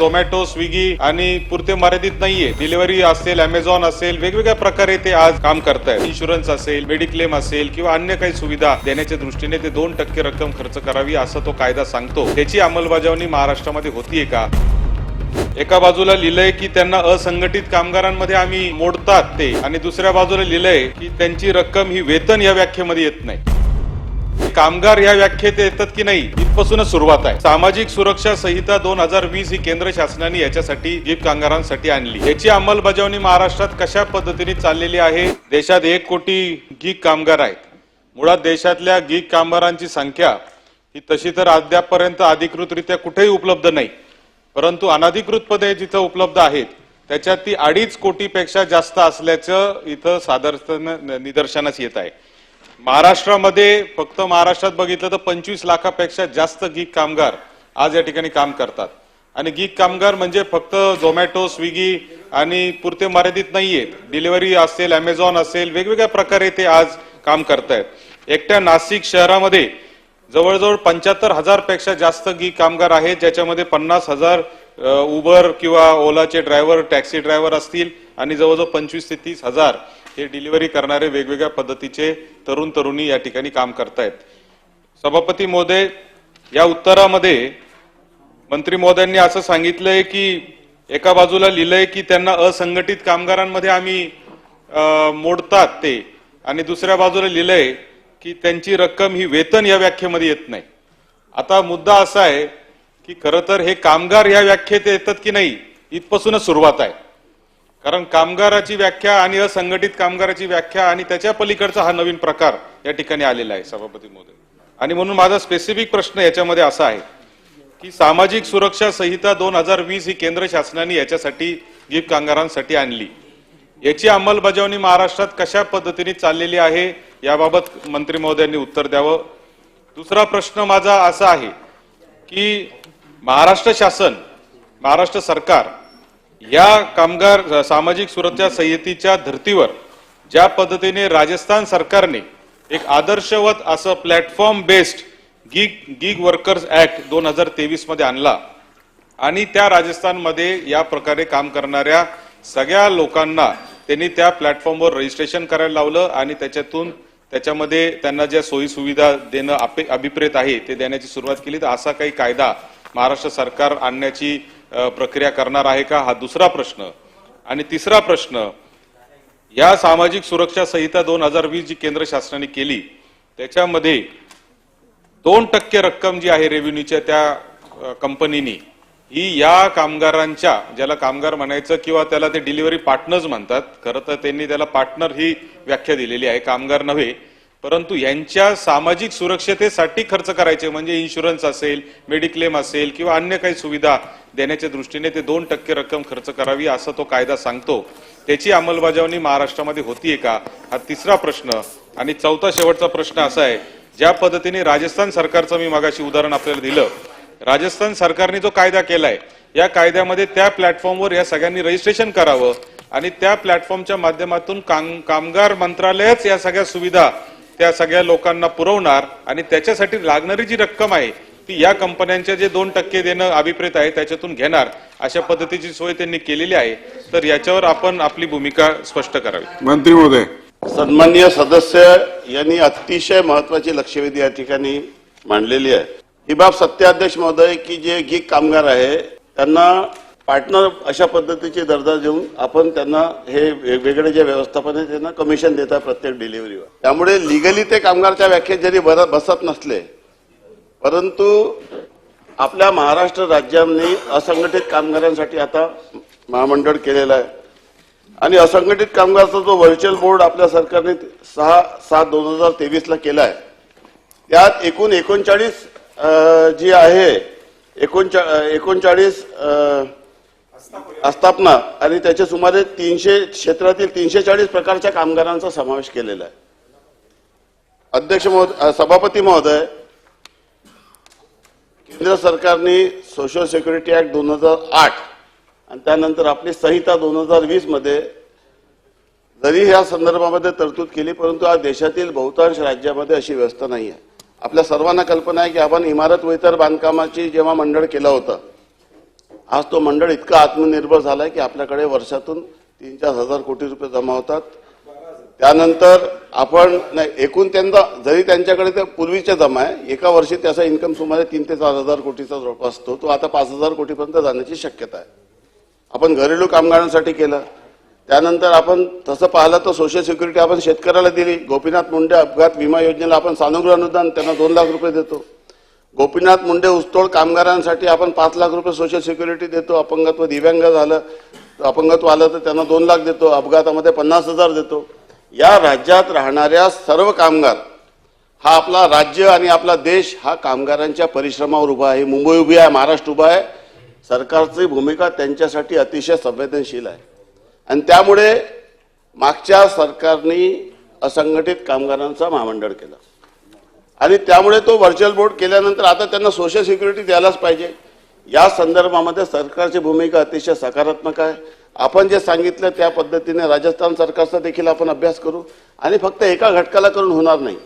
Zomato Swiggy आणि पुरते मर्यादित नाहीये. डिलिव्हरी असेल अमेझॉन असेल वेगवेगळ्या प्रकारे ते आज काम करतायत. इन्शुरन्स असेल मेडिक्लेम असेल किंवा अन्य काही सुविधा देण्याच्या दृष्टीने ते दोन टक्के रक्कम खर्च करावी असा तो कायदा सांगतो. त्याची अंमलबजावणी महाराष्ट्रामध्ये होतीये का? एका बाजूला लिहिलंय की त्यांना असंघटित कामगारांमध्ये आम्ही मोडतात ते आणि दुसऱ्या बाजूला लिहिलंय की त्यांची रक्कम ही वेतन या व्याख्येमध्ये येत नाही. कामगार या व्याख्येत येतात की नाही? आजपासूनच सुरुवात आहे. सामाजिक सुरक्षा संहिता दोन हजार वीस ही केंद्र शासनाने याच्यासाठी जीप कामगारांसाठी आणली. याची अंमलबजावणी महाराष्ट्रात कशा पद्धतीने चाललेली आहे? देशात एक कोटी गीक कामगार आहेत. मुळात देशातल्या गीक कामगारांची संख्या ही तशी तर अद्यापपर्यंत अधिकृतरित्या कुठेही उपलब्ध नाही. परंतु अनधिकृतपणे जिथं उपलब्ध आहेत त्याच्यात ती अडीच कोटीपेक्षा जास्त असल्याचं इथं सादर निदर्शनास येत आहे. महाराष्ट्रामध्ये फक्त महाराष्ट्रात बघितलं तर पंचवीस लाखापेक्षा जास्त गीक कामगार आज या ठिकाणी काम करतात. आणि गीक कामगार म्हणजे फक्त झोमॅटो स्विगी आणि पुरते मर्यादित नाहीयेत डिलिव्हरी असेल अमेझॉन असेल वेगवेगळ्या प्रकारे ते आज काम करतायत. एकट्या नाशिक शहरामध्ये जवळजवळ पंच्याहत्तर हजारपेक्षा जास्त गीक कामगार आहेत ज्याच्यामध्ये पन्नास हजार उबर किंवा ओलाचे ड्रायव्हर टॅक्सी ड्रायव्हर असतील आणि जवळजवळ पंचवीस ते तीस हजार हे डिलिव्हरी करणारे वेगवेगळ्या पद्धतीचे तरुण तरुणी या ठिकाणी काम करतायत. सभापती महोदय या उत्तरामध्ये मंत्री महोदयांनी असं सांगितलंय की एका बाजूला लिहिलंय की त्यांना असंघटित कामगारांमध्ये आम्ही मोडतात ते. आणि दुसऱ्या बाजूला लिहिलंय की त्यांची रक्कम ही वेतन या व्याख्येमध्ये येत नाही. आता मुद्दा असा आहे की खरं तर हे कामगार या व्याख्येत येतात की नाही इथपासूनच सुरुवात आहे. कारण कामगाराची व्याख्या आणि असंघटित कामगाराची व्याख्या आणि त्याच्या पलीकडचा हा नवीन प्रकार या ठिकाणी आलेला आहे सभापती महोदय. आणि म्हणून माझा स्पेसिफिक प्रश्न याच्यामध्ये असा आहे की सामाजिक सुरक्षा संहिता दोन हजार वीस ही केंद्र शासनाने याच्यासाठी जीप कामगारांसाठी आणली. याची अंमलबजावणी महाराष्ट्रात कशा पद्धतीने चाललेली आहे याबाबत मंत्री महोदयांनी उत्तर द्यावं. दुसरा प्रश्न माझा असा आहे की महाराष्ट्र शासन महाराष्ट्र सरकार या कामगार सामाजिक सुरक्षा संहितेच्या धर्तीवर ज्या पद्धतीने राजस्थान सरकारने एक आदर्शवत असं platform based gig gig workers act दोन हजार तेवीसमध्ये आणला आणि त्या राजस्थानमध्ये या प्रकारे काम करणाऱ्या सगळ्या लोकांना त्यांनी त्या प्लॅटफॉर्मवर रजिस्ट्रेशन करायला लावलं आणि त्याच्यातून त्याच्यामध्ये त्यांना ज्या सोयी सुविधा देणं अभिप्रेत आहे ते देण्याची सुरुवात केली. तर असा काही कायदा महाराष्ट्र सरकार आणण्याची प्रक्रिया करणार आहे का? हा दुसरा प्रश्न. आणि तिसरा प्रश्न या सामाजिक सुरक्षा संहिता दोन हजार वीस जी केंद्र शासनाने केली त्याच्यामध्ये दोन टक्के रक्कम जी आहे रेव्हेन्यूच्या त्या कंपनीनी ही या कामगारांच्या ज्याला कामगार म्हणायचं किंवा त्याला ते डिलिव्हरी पार्टनर्स म्हणतात खरं तर त्यांनी त्याला पार्टनर ही व्याख्या दिलेली आहे कामगार नव्हे परंतु यांच्या सामाजिक सुरक्षतेसाठी खर्च करायचे म्हणजे इन्शुरन्स असेल मेडिक्लेम असेल किंवा अन्य काही सुविधा देण्याच्या दृष्टीने ते दोन टक्के रक्कम खर्च करावी असं तो कायदा सांगतो. त्याची अंमलबजावणी महाराष्ट्रामध्ये होतीये का? हा तिसरा प्रश्न. आणि चौथा शेवटचा प्रश्न असा आहे ज्या पद्धतीने राजस्थान सरकारचं मी मागाशी उदाहरण आपल्याला दिलं राजस्थान सरकारने जो कायदा केलाय या कायद्यामध्ये त्या प्लॅटफॉर्मवर या सगळ्यांनी रजिस्ट्रेशन करावं आणि त्या प्लॅटफॉर्मच्या माध्यमातून काम- कामगार मंत्रालयच या सगळ्या सुविधा त्या सगळ्या लोकांना पुरवणार आणि त्याच्यासाठी लागणारी जी रक्कम आहे ती या कंपन्यांच्या जे दोन टक्के देणं अभिप्रेत आहे त्याच्यातून घेणार. अशा पद्धतीची सोय त्यांनी केलेली आहे. तर याच्यावर आपण आपली भूमिका स्पष्ट करावी. मंत्री महोदय. सन्मान्य सदस्य यांनी अतिशय महत्वाची लक्षवेधी या ठिकाणी मांडलेली आहे. ही बाब सत्याध्यक्ष महोदय की जे गीग कामगार आहे त्यांना पार्टनर अशा पद्धतीचे दर्जा देऊन आपण त्यांना हे वेगवेगळे जे व्यवस्थापन आहे त्यांना कमिशन देतात प्रत्येक डिलिव्हरीवर त्यामुळे लिगली ते कामगारच्या व्याख्येत जरी बसत नसले परंतु आपल्या महाराष्ट्र राज्याने असंघटित कामगारांसाठी आता महामंडळ केलेलं आहे. आणि असंघटित कामगारचा जो व्हर्च्युअल बोर्ड आपल्या सरकारने सहा सात दोन हजार तेवीसला केला आहे त्यात एकूण एकोणचाळीस जी आहे एकोणचा एकोणचाळीस आस्थापना आणि त्याचे सुमारे तीनशे क्षेत्रातील तीनशे चाळीस प्रकारच्या कामगारांचा समावेश केलेला आहे. अध्यक्ष महोदय सभापती महोदय केंद्र सरकारने सोशल सिक्युरिटी ऍक्ट दोन हजार आठ आणि त्यानंतर आपली संहिता दोन हजार वीसमध्ये जरी ह्या संदर्भामध्ये तरतूद केली परंतु आज देशातील बहुतांश राज्यामध्ये अशी व्यवस्था नाही आहे आपल्या सर्वांना कल्पना आहे की आपण इमारत व इतर बांधकामाची जेव्हा मंडळ केलं होतं आज तो मंडळ इतका आत्मनिर्भर झालाय की आपल्याकडे वर्षातून तीन चार हजार कोटी रुपये जमा होतात. त्यानंतर आपण नाही एकूण त्यांचा जरी त्यांच्याकडे ते पूर्वीच्या जमा आहे एका वर्षी त्याचा इन्कम सुमारे तीन ते चार हजार कोटीचा जवळपास असतो. तो आता पाच हजार कोटीपर्यंत जाण्याची शक्यता आहे. आपण घरेलू कामगारांसाठी केलं. त्यानंतर आपण तसं पाहिलं तर सोशल सिक्युरिटी आपण शेतकऱ्याला दिली. गोपीनाथ मुंडे अपघात विमा योजनेला आपण सानुग्रह अनुदान त्यांना दोन लाख रुपये देतो. गोपीनाथ मुंडे ऊसतोड कामगारांसाठी आपण पाच लाख रुपये सोशल सिक्युरिटी देतो अपंगत्व दिव्यांग झालं अपंगत्व आलं तर त्यांना दोन लाख देतो अपघातामध्ये पन्नास हजार देतो. या राज्यात राहणाऱ्या सर्व कामगार हा आपला राज्य आणि आपला देश हा कामगारांच्या परिश्रमावर उभा आहे. मुंबई उभी आहे महाराष्ट्र उभा आहे. सरकारची भूमिका त्यांच्यासाठी अतिशय संवेदनशील आहे. आणि त्यामुळे मागच्या सरकारने असंघटित कामगारांचा महामंडळ केलं. आणि त्यामुळे तो व्हर्च्युअल बोर्ड केल्यानंतर आता त्यांना सोशल सिक्युरिटी द्यायलाच पाहिजे. या संदर्भामध्ये सरकारची भूमिका अतिशय सकारात्मक आहे. आपण जे सांगितलं त्या पद्धतीने राजस्थान सरकारचा देखील आपण अभ्यास करू आणि फक्त एका घटकाला करून होणार नाही.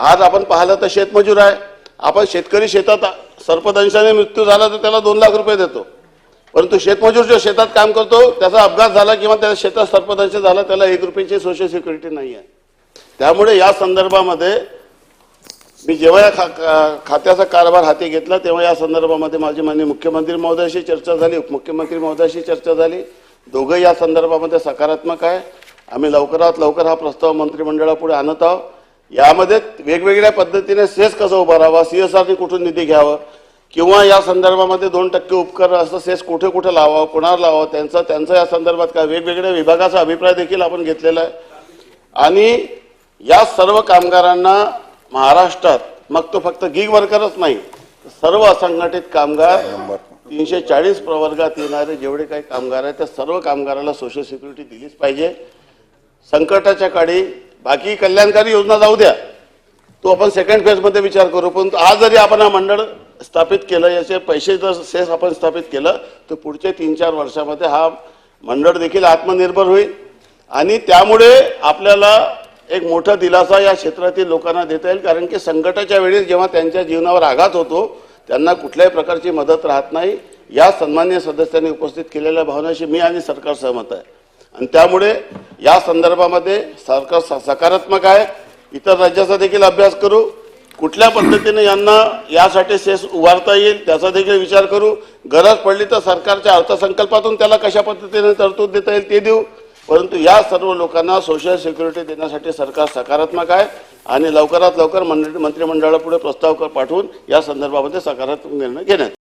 आज आपण पाहिलं तर शेतमजूर आहे. आपण शेतकरी शेतात सर्पदंशाने मृत्यू झाला तर त्याला दोन लाख रुपये देतो. परंतु शेतमजूर जो शेतात काम करतो त्याचा अपघात झाला किंवा त्याच्या शेतात सर्पदंश झाला त्याला एक रुपयाची सोशल सिक्युरिटी नाही आहे त्यामुळे या संदर्भामध्ये मी जेव्हा या खा खात्याचा कारभार हाती घेतला तेव्हा या संदर्भामध्ये माझी माननीय मुख्यमंत्री महोदयाशी चर्चा झाली उपमुख्यमंत्री महोदयाशी चर्चा झाली. दोघं या संदर्भामध्ये सकारात्मक आहे. आम्ही लवकरात लवकर हा प्रस्ताव मंत्रिमंडळापुढे आणत आहोत. यामध्ये वेगवेगळ्या पद्धतीने सेस कसं उभा राहावा आरनी कुठून निधी घ्यावं किंवा या संदर्भामध्ये दोन टक्के उपकर असं सेस कुठे कुठे लावावं कुणावर लावावं त्यांचं त्यांचा या संदर्भात काय वेगवेगळ्या विभागाचा अभिप्राय देखील आपण घेतलेला आहे. आणि या सर्व कामगारांना महाराष्ट्रात मग तो फक्त गिग वर्करच नाही सर्व असंघटित कामगार तीनशे चाळीस प्रवर्गात येणारे जेवढे काही कामगार आहेत त्या सर्व कामगाराला सोशल सिक्युरिटी दिलीच पाहिजे. संकटाच्या काळी बाकी कल्याणकारी योजना जाऊ द्या. तो आपण सेकंड फेजमध्ये विचार करू पण आज जरी आपण हा मंडळ स्थापित केलं याचे पैसे जर सेस आपण स्थापित केलं तर पुढच्या तीन चार वर्षामध्ये हा मंडळ देखील आत्मनिर्भर होईल. आणि त्यामुळे आपल्याला एक मोठा दिलासा या क्षेत्रातील लोकांना देता येईल कारण की संकटाच्या वेळी जेव्हा त्यांच्या जीवनावर आघात होतो त्यांना कुठल्याही प्रकारची मदत राहत नाही. या सन्मान्य सदस्यांनी उपस्थित केलेल्या भावनाशी मी आणि सरकार सहमत आहे. आणि त्यामुळे या संदर्भामध्ये सरकार स- सकारात्मक आहे. इतर राज्याचा देखील अभ्यास करू. कुठल्या पद्धतीने यांना यासाठी सेस उभारता येईल त्याचा देखील विचार करू. गरज पडली तर सरकारच्या अर्थसंकल्पातून त्याला कशा पद्धतीने तरतूद देता येईल ते देऊ. परंतु या सर्व लोकांना सोशल सिक्युरिटी देण्यासाठी सरकार सकारात्मक आहे आणि लवकरात लवकर मंत्रिमंडळापुढे प्रस्ताव पाठवून या संदर्भामध्ये सकारात्मक निर्णय घेण्यात